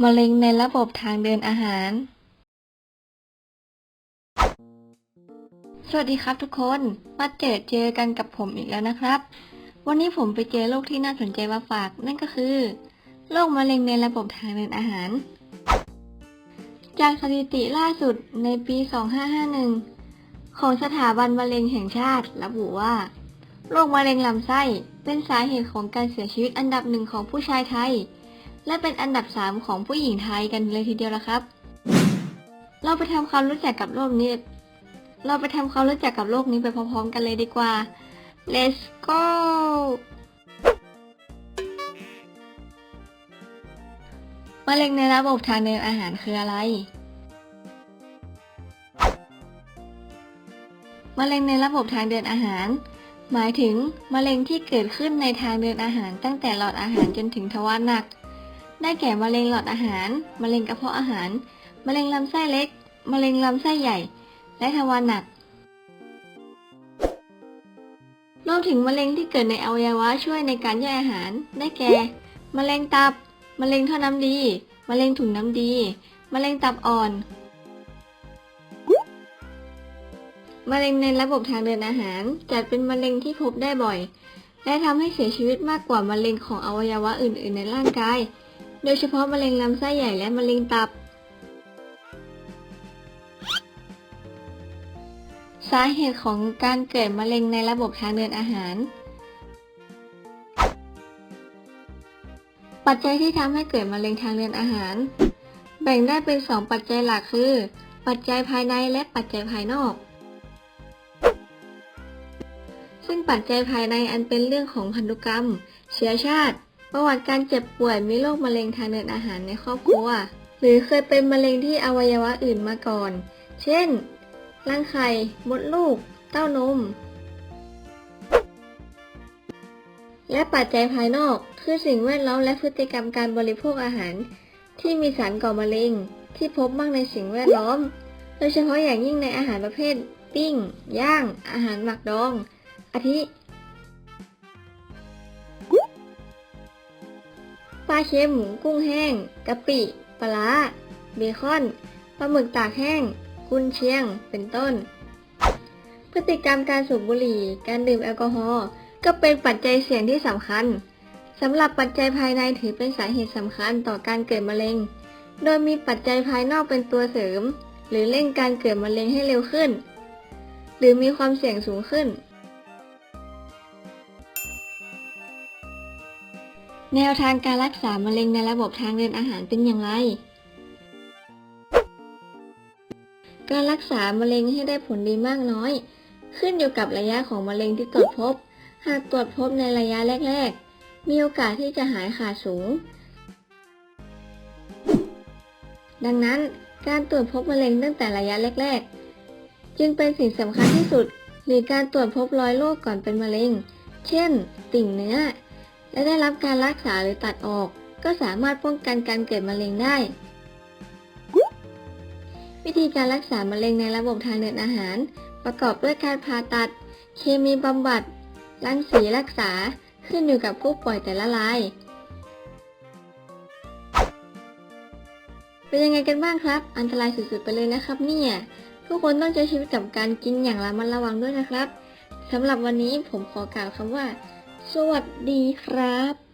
มะเร็งในระบบทางเดินอาหาร สวัสดีครับทุกคน มาเจอเจอกันกับผมอีกแล้วนะครับ วันนี้ผมไปเจอโรคที่น่าสนใจมาฝาก นั่นก็คือโรคมะเร็งในระบบทางเดินอาหาร จากสถิติล่าสุดในปี 2551 ของสถาบันมะเร็งแห่งชาติระบุว่าโรคมะเร็งลำไส้เป็นสาเหตุของการเสียชีวิตอันดับหนึ่งของผู้ชายไทย และเป็นอันดับ 3 ของผู้หญิงไทยกันเลยทีเดียวละครับ เราไปทำความรู้จักกับโรคนี้ เราไปทำความรู้จักกับโรคนี้ไปพร้อมๆกันเลยดีกว่า let's go มะเร็งในระบบทางเดินอาหารคืออะไรมะเร็งในระบบทางเดินอาหาร หมายถึงมะเร็งที่เกิดขึ้นในทางเดินอาหารตั้งแต่หลอดอาหารจนถึงทวารหนัก ได้แก่มะเร็งหลอดอาหาร มะเร็งกระเพาะอาหาร มะเร็งลำไส้เล็ก มะเร็งลำไส้ใหญ่ และทวารหนัก รวมถึงมะเร็งที่เกิดในอวัยวะช่วยในการย่อยอาหาร ได้แก่ มะเร็งตับ มะเร็งท่อน้ำดี มะเร็งถุงน้ำดี มะเร็งตับอ่อน มะเร็งในระบบทางเดินอาหาร จัดเป็นมะเร็งที่พบได้บ่อย และทำให้เสียชีวิตมากกว่ามะเร็งของอวัยวะอื่น ๆ ในร่างกาย โดยเฉพาะมะเร็งลำไส้ใหญ่และมะเร็งตับ สาเหตุของการเกิดมะเร็งในระบบทางเดินอาหาร ปัจจัยที่ทำให้เกิดมะเร็งทางเดินอาหาร แบ่งได้เป็น 2 ปัจจัยหลักคือ ปัจจัยภายในและปัจจัยภายนอกซึ่งปัจจัยภายในอันเป็นเรื่องของพันธุกรรม เชื้อชาติ ประวัติการเจ็บป่วยมีโรคมะเร็งทางเดินอาหารในครอบครัว หรือเคยเป็นมะเร็งที่อวัยวะอื่นมาก่อน เช่น รังไข่ มดลูก เต้านม และปัจจัยภายนอกคือสิ่งแวดล้อมและพฤติกรรมการบริโภคอาหาร ที่มีสารก่อมะเร็ง ที่พบมากในสิ่งแวดล้อม โดยเฉพาะอย่างยิ่งในอาหารประเภท ปิ้ง ย่าง อาหารหมักดอง อาทิ ปลาเค็ม กุ้งแห้งกะปิปลาร้าเบคอนปลาหมึกตากแห้ง กุนเชียง เป็นต้น พฤติกรรมการสูบบุหรี่ การดื่มแอลกอฮอล์ก็เป็นปัจจัยเสี่ยงที่สำคัญสำหรับปัจจัยภายในถือเป็นสาเหตุสำคัญต่อการเกิดมะเร็ง โดยมีปัจจัยภายนอกเป็นตัวเสริม หรือเร่งการเกิดมะเร็งให้เร็วขึ้น หรือมีความเสี่ยงสูงขึ้น แนวทางการรักษามะเร็งในระบบทางเดินอาหารเป็นอย่างไร การรักษามะเร็งให้ได้ผลดีมากน้อย ขึ้นอยู่กับระยะของมะเร็งที่ตรวจพบ หากตรวจพบในระยะแรก ๆ มีโอกาสที่จะหายขาดสูง ดังนั้นการตรวจพบมะเร็งตั้งแต่ระยะแรก ๆ จึงเป็นสิ่งสำคัญที่สุด หรือการตรวจพบรอยโรคก่อนเป็นมะเร็ง เช่น ติ่งเนื้อ และได้รับการรักษาหรือตัดออก ก็สามารถป้องกันการเกิดมะเร็งได้ วิธีการรักษามะเร็งในระบบทางเดินอาหาร ประกอบด้วยการผ่าตัด เคมีบำบัดรังสีรักษาขึ้นอยู่กับผู้ป่วยแต่ละราย เป็นยังไงกันบ้างครับ อันตรายสุดๆไปเลยนะครับเนี่ย ทุกคนต้องใช้ชีวิตกับการกินอย่างระมัดระวังด้วยนะครับสำหรับวันนี้ผมขอกล่าวคำว่า สวัสดีครับ